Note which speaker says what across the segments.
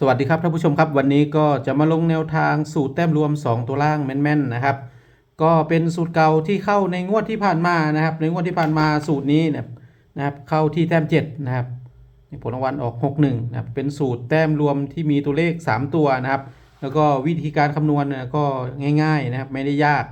Speaker 1: สวัสดีครับท่านผู้ชมครับวันนี้ก็จะมาลงแนวทางสูตรแต้มรวม 2 ตัวล่างแม่นๆนะครับ ก็เป็นสูตรเก่าที่เข้าในงวดที่ผ่านมานะครับ ในงวดที่ผ่านมาสูตรนี้นะครับเข้าที่แต้ม7นะครับผลรางวัลออก 61นะครับเป็นสูตรแต้มรวมที่มีตัวเลข 3 ตัวนะครับ แล้วก็วิธีการคำนวณก็ง่าย ๆนะครับไม่ได้ยาก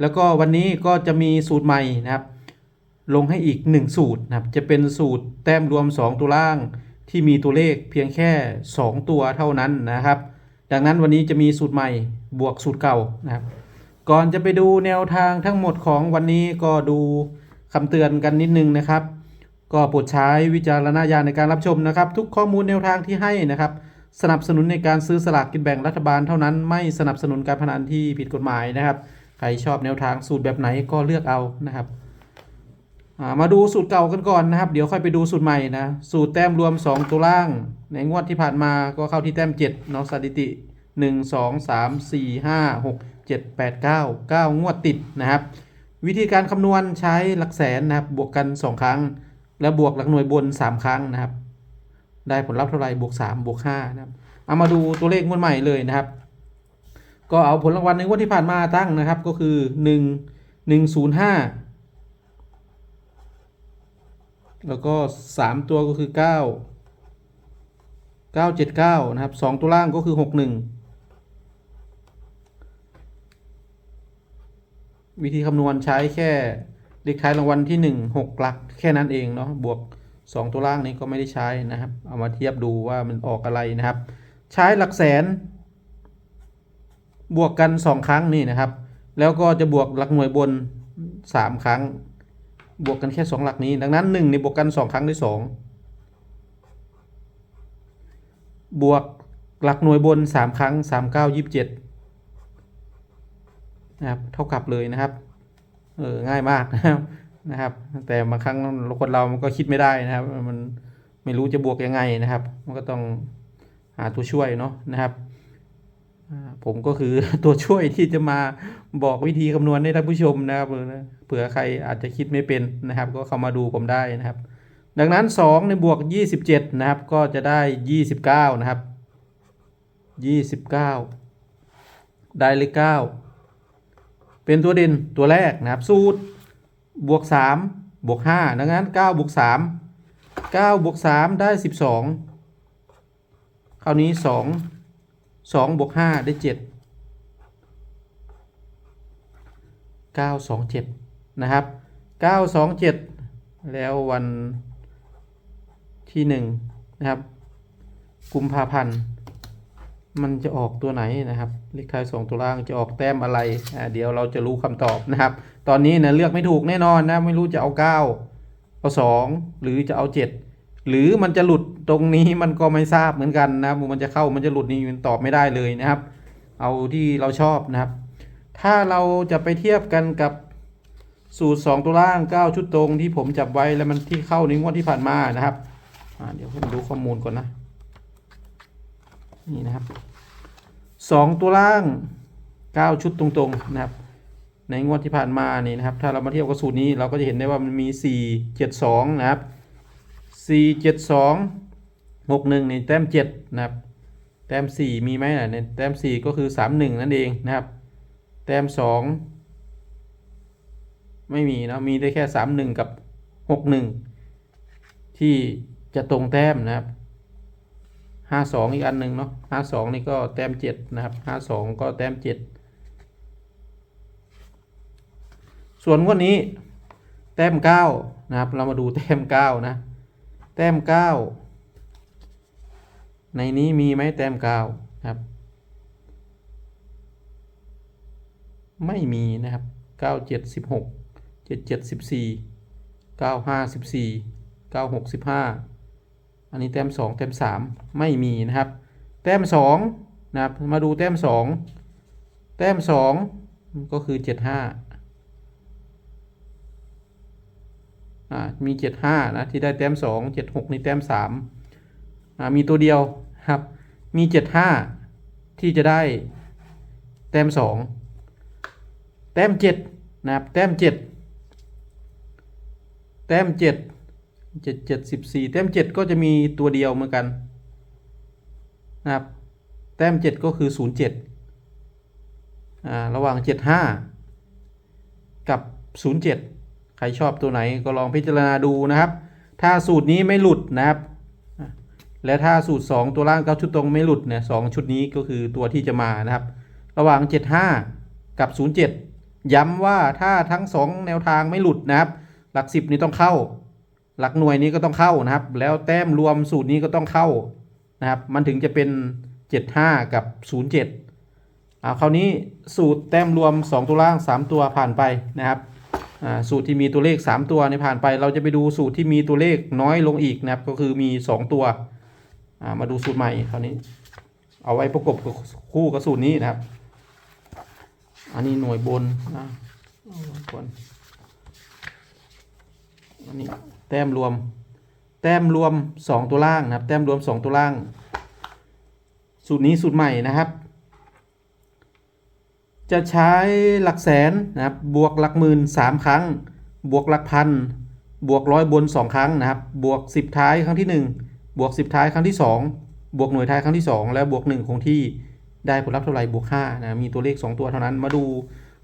Speaker 1: แล้วก็วันนี้ก็จะมีสูตรใหม่นะครับ ลงให้อีก 1 สูตรนะครับจะเป็นสูตรแต้มรวม 2 ตัวล่าง ที่มีตัวเลขเพียงแค่ 2 ตัวเท่านั้นนะครับ ดังนั้นวันนี้จะมีสูตรใหม่บวกสูตรเก่านะครับ ก่อนจะไปดูแนวทางทั้งหมดของวันนี้ก็ดูคำเตือนกันนิดนึงนะครับ ก็โปรดใช้วิจารณญาณในการรับชมนะครับ ทุกข้อมูลแนวทางที่ให้นะครับ สนับสนุนในการซื้อสลากกินแบ่งรัฐบาลเท่านั้น ไม่สนับสนุนการพนันที่ผิดกฎหมายนะครับ ใครชอบแนวทางสูตรแบบไหนก็เลือกเอานะครับ มาดูสูตรเก่ากันก่อนนะครับ เดี๋ยวค่อยไปดูสูตรใหม่นะ สูตรแต้มรวม 2 ตัวล่าง ในงวดที่ผ่านมาก็เข้าที่แต้ม7เนาะสถิติ 1 2 3 4 5 6 7 8 9 9 งวดติดนะครับ วิธีการคำนวณใช้หลักแสนนะครับ บวกกัน 2 ครั้ง แล้วบวกหลักหน่วยบน 3 ครั้งนะครับ ได้ผลลัพธ์เท่าไหร่บวก 3 บวก5นะครับ เอามาดูตัวเลขงวดใหม่เลยนะครับ ก็เอาผลรางวัลในงวดที่ผ่านมาตั้งนะครับ ก็คือ 1 105 แล้วก็ 3 ตัวก็คือ 9 979 นะครับ 2 ตัวล่างก็คือ 61 วิธีคำนวณใช้แค่เลขท้ายรางวัลที่ 1 6 หลักแค่นั้นเองเนาะบวก 2 ตัวล่างนี้ก็ไม่ได้ใช้นะครับ เอามาเทียบดูว่ามันออกอะไรนะครับ ใช้หลักแสน บวกกัน 2 ครั้งนี่นะครับ แล้วก็จะบวกหลักหน่วยบน 3 ครั้ง บวกกันแค่ 2 หลักนี้ ดังนั้น1ในบวกกัน 2 ครั้งด้วย2บวกหลักหน่วยบน 3 ครั้ง 3 9 27นะครับเท่ากับเลยนะครับเออง่ายมากนะครับนะครับ แต่บางครั้งคนเรามันก็คิดไม่ได้นะครับ มันไม่รู้จะบวกยังไงนะครับ มันก็ต้องหาตัวช่วยเนาะนะครับ ผมก็คือตัวช่วยที่จะมาบอกวิธีคำนวณให้ท่านผู้ชมนะครับเผื่อใครอาจจะคิดไม่เป็นนะครับ ก็เข้ามาดูผมได้นะครับ ดังนั้น 2 ในบวก 27 นะครับ ก็จะได้ 29 นะครับ 29 ได้เลข9เป็นตัวเด่นตัวแรกนะครับ สูตรบวก 3 บวก 5 ดังนั้น 9 บวก 3 9 บวก 3 ได้ 12 คราวนี้ 2 สองบวกห้าได้เจ็ดเก้าสองเจ็ดนะครับเก้าสองเจ็ดแล้ววันที่หนึ่งนะครับกุมภาพันธ์มันจะออกตัวไหนนะครับเลขท้ายสองตัวล่างจะออกแต้มอะไรอ่าเดี๋ยวเราจะรู้คำตอบนะครับ ตอนนี้นะเลือกไม่ถูกแน่นอนนะไม่รู้จะเอาเก้าเอาสองหรือจะเอาเจ็ด หรือมันจะหลุดตรงนี้มันก็ไม่ทราบเหมือนกันนะครับ มันจะเข้ามันจะหลุดนี่มันตอบไม่ได้เลยนะครับ เอาที่เราชอบนะครับ ถ้าเราจะไปเทียบกันกับสูตร 2 ตัวล่าง 9 ชุดตรงที่ผมจับไว้แล้วมันที่เข้าในงวดที่ผ่านมานะครับเดี๋ยวผมดูข้อมูลก่อนนะนี่นะครับ2ตัวล่าง 9 ชุดตรงๆนะครับ ในงวดที่ผ่านมานี่นะครับ ถ้าเรามาเทียบกับสูตรนี้เราก็จะเห็นได้ว่ามันมี 4 7 2 นะครับ สี่เจ็ดสองหกหนึ่งนี่แต้มเจ็ดนะครับ แต้มสี่มีไหมนะเนี่ยแต้มสี่ก็คือสามหนึ่งนั่นเองนะครับ แต้มสองไม่มีนะมีได้แค่สามหนึ่งกับหกหนึ่งที่จะตรงแต้มนะครับห้าสองอีกอันหนึ่งเนาะห้าสองนี่ก็แต้มเจ็ดนะครับห้าสองก็แต้มเจ็ดส่วนงวดนี้แต้มเก้านะครับ เรามาดูแต้มเก้านะ แต้มเก้าในนี้มีไหมแต้มเก้าครับ ไม่มีนะครับเก้าเจ็ดสิบหกเจ็ดเจ็ดสิบสี่เก้าห้าสิบสี่เก้าหกสิบห้าอันนี้แต้มสองแต้มสามไม่มีนะครับ แต้มสองนะครับมาดูแต้มสองแต้มสองก็คือเจ็ดห้า มีเจ็ดห้านะ ที่ได้แต้มสองเจ็ดหกในแต้มสามมีตัวเดียวครับ มีเจ็ดห้าที่จะได้แต้มสองแต้มเจ็ดนะครับ แต้มเจ็ดแต้มเจ็ดเจ็ดเจ็ดสิบสี่แต้มเจ็ดก็จะมีตัวเดียวเหมือนกันนะครับ แต้มเจ็ดก็คือศูนย์เจ็ดอ่าระหว่างเจ็ดห้ากับศูนย์เจ็ด รชอบตัวไหนก็ลองพิจารณาดูนะครับ ถ้าสูตรนี้ไม่หลุดนะครับ และถ้าสูตร 2 ตัวล่างเก้าชุดตรงไม่หลุดเนี่ยสองชุดนี้ก็คือตัวที่จะมานะครับ ระหว่าง 75 กับ 07 ย้ำว่าถ้าทั้ง 2 แนวทางไม่หลุดนะครับ หลัก 10 นี้ต้องเข้า หลักหน่วยนี้ก็ต้องเข้านะครับ แล้วแต้มรวมสูตรนี้ก็ต้องเข้านะครับ มันถึงจะเป็น 75 กับ 07เอาคราวนี้สูตรแต้มรวม 2 ตัวล่าง 3 ตัวผ่านไปนะครับ สูตรที่มีตัวเลข 3 ตัวในผ่านไป เราจะไปดูสูตรที่มีตัวเลขน้อยลงอีกนะครับ ก็คือมี 2 ตัวอ่ามาดูสูตรใหม่คราวนี้ เอาไว้ประกบคู่กับสูตรนี้นะครับ อันนี้หน่วยบนนะเอาไว้ก่อนอันนี้แต้มรวม แต้มรวม 2 ตัวล่างนะครับ แต้มรวม 2 ตัวล่าง สูตรนี้สูตรใหม่นะครับ จะใช้หลักแสนนะครับบวกหลักหมื่นสามครั้ง บวกหลักพันบวกร้อยบน 2 ครั้งนะครับ บวก 10 ท้ายครั้งที่ 1 บวก 10 ท้ายครั้งที่ 2 บวกหน่วยท้ายครั้งที่ 2 แล้วบวก 1 คงที่ได้ผลลัพธ์เท่าไหร่บวก5นะมีตัวเลข 2 ตัวเท่านั้นมาดู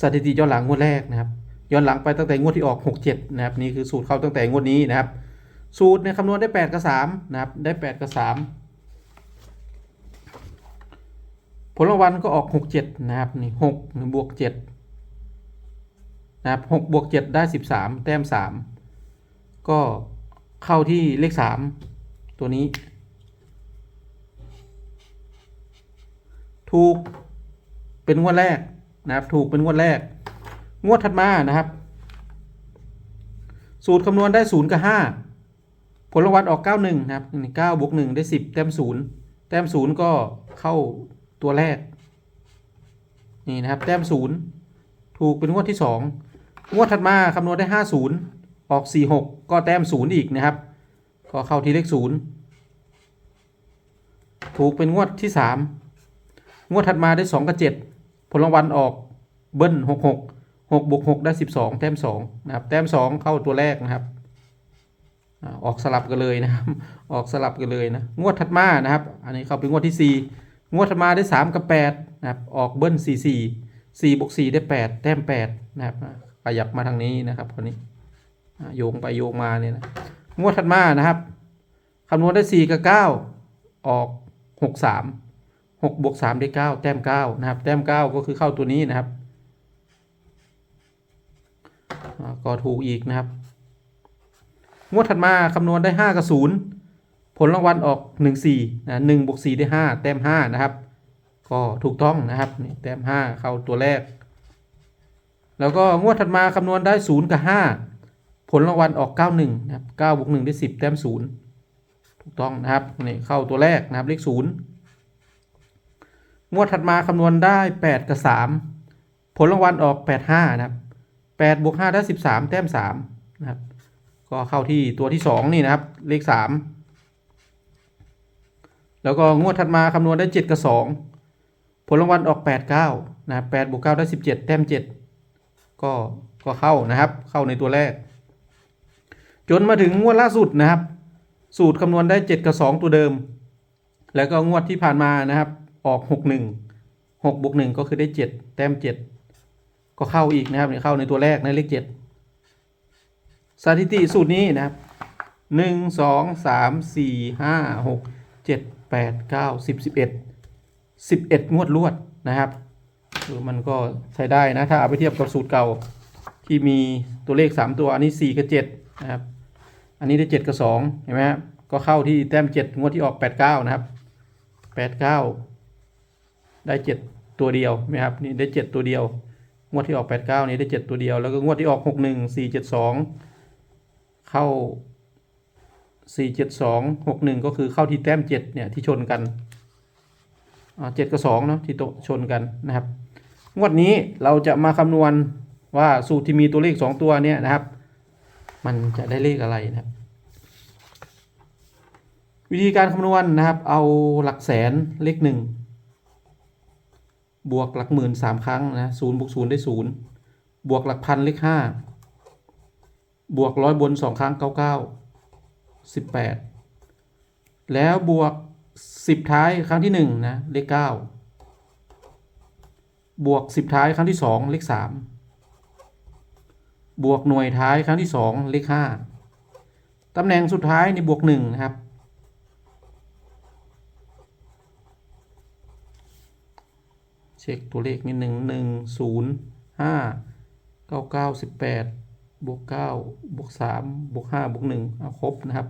Speaker 1: สถิติย้อนหลังงวดแรกนะครับย้อนหลังไปตั้งแต่งวดที่ออก 67 นะครับนี่คือสูตรเข้าตั้งแต่งวดนี้นะครับ สูตรเนี่ยคำนวณได้ 8 กับ3นะครับได้ 8 กับ 3 ผลรางวัลก็ออก 67 นะครับนี่6บวก7นะครับ6บวก7ได้13แต้ม3ก็เข้าที่เลข3ตัวนี้ ถูกเป็นงวดแรกนะครับ ถูกเป็นงวดแรก งวดถัดมานะครับ สูตรคำนวณได้0กับ5ผลรางวัลออก 91 นะครับ9บวก1ได้ 10 แต้ม0แต้ม0ก็เข้า ตัวแรก นี่นะครับ แต้ม0ถูกเป็นงวดที่2งวดถัดมาคำนวณได้50ออก46ก็แต้ม0อีกนะครับ ก็เข้าที่เลข0ถูกเป็นงวดที่3งวดถัดมาได้2กับ7ผลรางวัลออกเบิ้ล66 6บวก6ได้12แต้ม2นะครับแต้ม2เข้าตัวแรกนะครับอออกสลับกันเลยนะครับ ออกสลับกันเลยนะ งวดถัดมานะครับ อันนี้เข้าเป็นงวดที่4 งวดถัดมาได้ 3 กับ 8 นะครับ ออกเบิ้ล4 4 4บวก4ได้ 8 แต้ม 8 นะครับขยับมาทางนี้นะครับคนนี้โยงไปโยงมาเนี่ยนะงวดถัดมานะครับคำนวณได้ 4 กับ 9 ออก 6 3 6บวก3ได้ 9 แต้ม 9 นะครับ แต้ม 9 ก็คือเข้าตัวนี้นะครับอ่าก็ถูกอีกนะครับ งวดถัดมาคำนวณได้ 5 กับ 0 ผลรางวัลออก 1 4นะ1บวก4ได้ 5 แต้ม 5 นะครับ ก็ถูกต้องนะครับนี่แต้ม 5 เข้าตัวแรก แล้วก็งวดถัดมาคำนวณได้ 0 กับ 5 ผลรางวัลออก 91 นะครับ9บวก1ได้ 10 แต้ม 0 ถูกต้องนะครับนี่เข้าตัวแรกนะครับเลข 0 งวดถัดมาคำนวณได้ 8 กับ 3 ผลรางวัลออก 85 นะครับแปดบวกห้าได้สิบสามแต้มสามนะครับ ก็เข้าที่ตัวที่สองนี่นะครับ เลขสาม แล้วก็งวดถัดมาคำนวณได้เจ็ดกับสองผลรางวัลออกแปดเก้านะครับแปดบวกเก้าได้สิบเจ็ดแต้มเจ็ดก็ก็เข้านะครับ เข้าในตัวแรก จนมาถึงงวดล่าสุดนะครับ สูตรคำนวณได้เจ็ดกับสองตัวเดิม แล้วก็งวดที่ผ่านมานะครับ ออกหกหนึ่งหกบวกหนึ่งก็คือได้เจ็ดแต้มเจ็ดก็เข้าอีกนะครับเนี่ยเข้าในตัวแรกในเลขเจ็ดสถิติสูตรนี้นะครับหนึ่งสองสามสี่ห้าหกเจ็ดแปดเก้าสิบสิบเอ็ดสิบเอ็ดงวดรวดนะครับเออมันก็ใช้ได้นะถ้าเอาไปเทียบกับสูตรเก่าที่มีตัวเลขสามตัวอันนี้สี่กับเจ็ดนะครับ อันนี้ได้เจ็ดกับสองเห็นไหมครับก็เข้าที่แต้มเจ็ดงวดที่ออกแปดเก้านะครับแปดเก้าได้เจ็ดตัวเดียวไหมครับนี่ได้เจ็ดตัวเดียว งวดที่ออก 89 นี้ได้ 7 ตัวเดียว แล้วก็งวดที่ออก 61 472 เข้า 472 61ก็คือเข้าที่แต้ม7เนี่ยที่ชนกันอ่า7กับ2เนาะที่โตชนกันนะครับงวดนี้เราจะมาคำนวณว่าสูตรที่มีตัวเลข2ตัวเนี่ยนะครับ มันจะได้เลขอะไรนะครับ วิธีการคำนวณนะครับ เอาหลักแสนเลขหนึ่งบวกหลักหมื่นสามครั้งนะศูนย์บวกศูนย์ได้ศูนย์บวกหลักพันเลขห้าบวกร้อยบนสองครั้งเก้าเก้า สิบแปดแล้วบวกสิบท้ายครั้งที่หนึ่งนะเลขเก้าบวกสิบท้ายครั้งที่สองเลขสามบวกหน่วยท้ายครั้งที่สองเลขห้าตำแหน่งสุดท้ายในบวกหนึ่งนะครับ เช็คตัวเลขนิดหนึ่งหนึ่งศูนย์ห้าเก้าเก้าสิบแปด บวกเก้าบวกสามบวกห้าบวกหนึ่งเอาครบนะครับ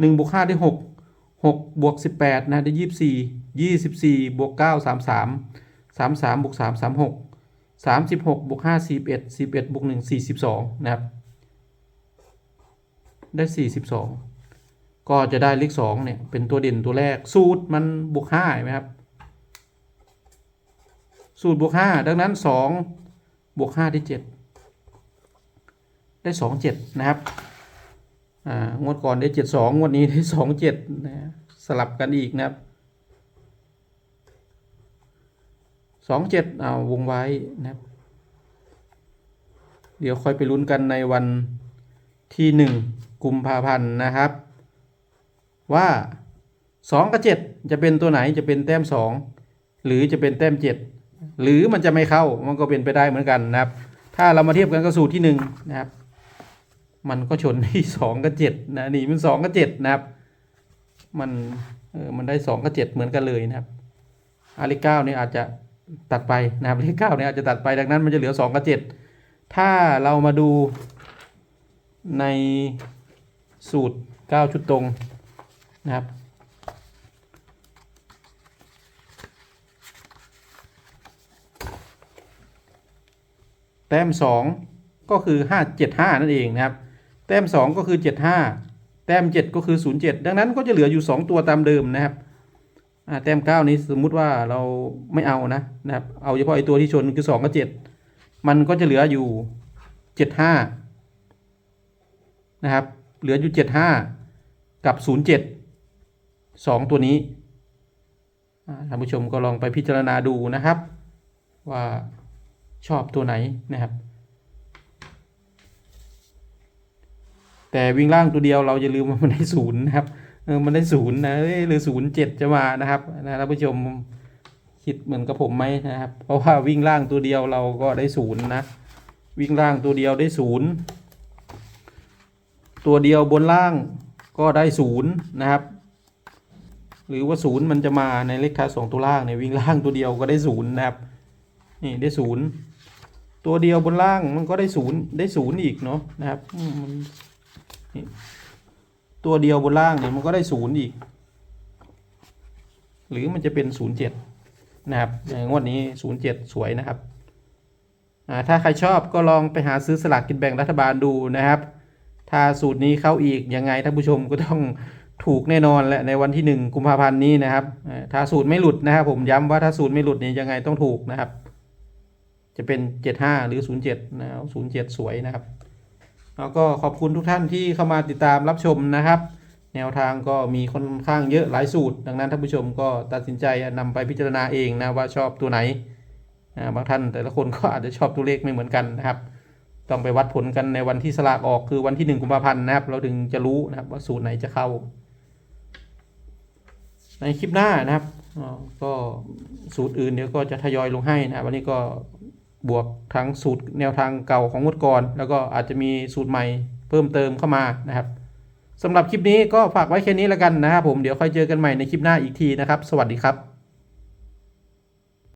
Speaker 1: หนึ่งบวกห้าได้หกหกบวกสิบแปดนะได้ยี่สิบสี่ยี่สิบสี่บวกเก้าสามสามสามสามบวกสามสามหกสามสิบหกบวกห้าสี่เอ็ดสิบเอ็ดบวกหนึ่งสี่สิบสองนะครับ ได้สี่สิบสองก็จะได้เลขสองเนี่ย เป็นตัวเด่นตัวแรก สูตรมันบวกห้าไหมครับ สูตรบวกห้าดังนั้นสองบวกห้าได้เจ็ด ได้สองเจ็ดนะครับงวดก่อนได้เจ็ดสองงวดนี้ได้สองเจ็ดนะสลับกันอีกนะครับสองเจ็ดเอาวงไว้นะครับ เดี๋ยวค่อยไปลุ้นกันในวันที่หนึ่งกุมภาพันธ์นะครับ ว่าสองกับเจ็ดจะเป็นตัวไหนจะเป็นแต้มสองหรือจะเป็นแต้มเจ็ดหรือมันจะไม่เข้ามันก็เป็นไปได้เหมือนกันนะครับ ถ้าเรามาเทียบกันกับสูตรที่หนึ่งนะครับ มันก็ชนที่สองกับเจ็ดนะนี่มันสองกับเจ็ดนะครับ มันเออมันได้สองกับเจ็ดเหมือนกันเลยนะครับอาเลขเก้านี่อาจจะตัดไปนะครับเลขเก้านี่อาจจะตัดไปดังนั้นมันจะเหลือสองกับเจ็ดถ้าเรามาดูในสูตรเก้าชุดตรงนะครับแต้มสองก็คือห้าเจ็ดห้านั่นเองนะครับ แต้มสองก็คือเจ็ดห้าแต้มเจ็ดก็คือศูนย์เจ็ดดังนั้นก็จะเหลืออยู่สองตัวตามเดิมนะครับแต้มเก้านี้สมมุติว่าเราไม่เอานะนะครับ เอาเฉพาะไอ้ตัวที่ชนคือสองกับเจ็ดมันก็จะเหลืออยู่เจ็ดห้านะครับ เหลืออยู่เจ็ดห้ากับศูนย์เจ็ดสองตัวนี้ท่านผู้ชมก็ลองไปพิจารณาดูนะครับ ว่าชอบตัวไหนนะครับ แต่วิ่งล่างตัวเดียวเราอย่าลืมว่ามันได้ศูนย์นะครับเออมันได้ศูนย์นะหรือศูนย์เจ็ดจะมานะครับนะท่านผู้ชมคิดเหมือนกับผมไหมนะครับ เพราะว่าวิ่งล่างตัวเดียวเราก็ได้ศูนย์นะ วิ่งล่างตัวเดียวได้ศูนย์ตัวเดียวบนล่างก็ได้ศูนย์นะครับ หรือว่าศูนย์มันจะมาในเลขท้าสองตัวล่างเนี่ยวิ่งล่างตัวเดียวก็ได้ศูนย์นะครับนี่ได้ศูนย์ตัวเดียวบนล่างมันก็ได้ศูนย์ได้ศูนย์อีกเนาะนะครับมัน นี่ตัวเดียวบนล่างเนี่ยมันก็ได้ศูนย์อีก หรือมันจะเป็นศูนย์เจ็ดนะครับอย่างวดนี้ศูนย์เจ็ดสวยนะครับถ้าใครชอบก็ลองไปหาซื้อสลากกินแบ่งรัฐบาลดูนะครับ ถ้าสูตรนี้เข้าอีกยังไงท่านผู้ชมก็ต้องถูกแน่นอนแหละในวันที่หนึ่งกุมภาพันธ์นี้นะครับ ถ้าสูตรไม่หลุดนะครับ ผมย้ำว่าถ้าสูตรไม่หลุดนี่ยยังไงต้องถูกนะครับ จะเป็น 75 หรือ 07 นะครับ07 สวยนะครับ แล้วก็ขอบคุณทุกท่านที่เข้ามาติดตามรับชมนะครับ แนวทางก็มีค่อนข้างเยอะหลายสูตร ดังนั้นท่านผู้ชมก็ตัดสินใจนำไปพิจารณาเองนะว่าชอบตัวไหนบางท่านแต่ละคนก็อาจจะชอบตัวเลขไม่เหมือนกันนะครับ ต้องไปวัดผลกันในวันที่สลากออกคือวันที่ 1 กุมภาพันธ์นะครับ เราถึงจะรู้นะครับว่าสูตรไหนจะเข้า ในคลิปหน้านะครับก็สูตรอื่นเดี๋ยวก็จะทยอยลงให้นะวันนี้ก็ บวกทั้งสูตรแนวทางเก่าของงวดก่อน แล้วก็อาจจะมีสูตรใหม่เพิ่มเติมเข้ามานะครับสำหรับคลิปนี้ก็ฝากไว้แค่นี้แล้วกันนะครับผมเดี๋ยวค่อยเจอกันใหม่ในคลิปหน้าอีกทีนะครับ สวัสดีครับ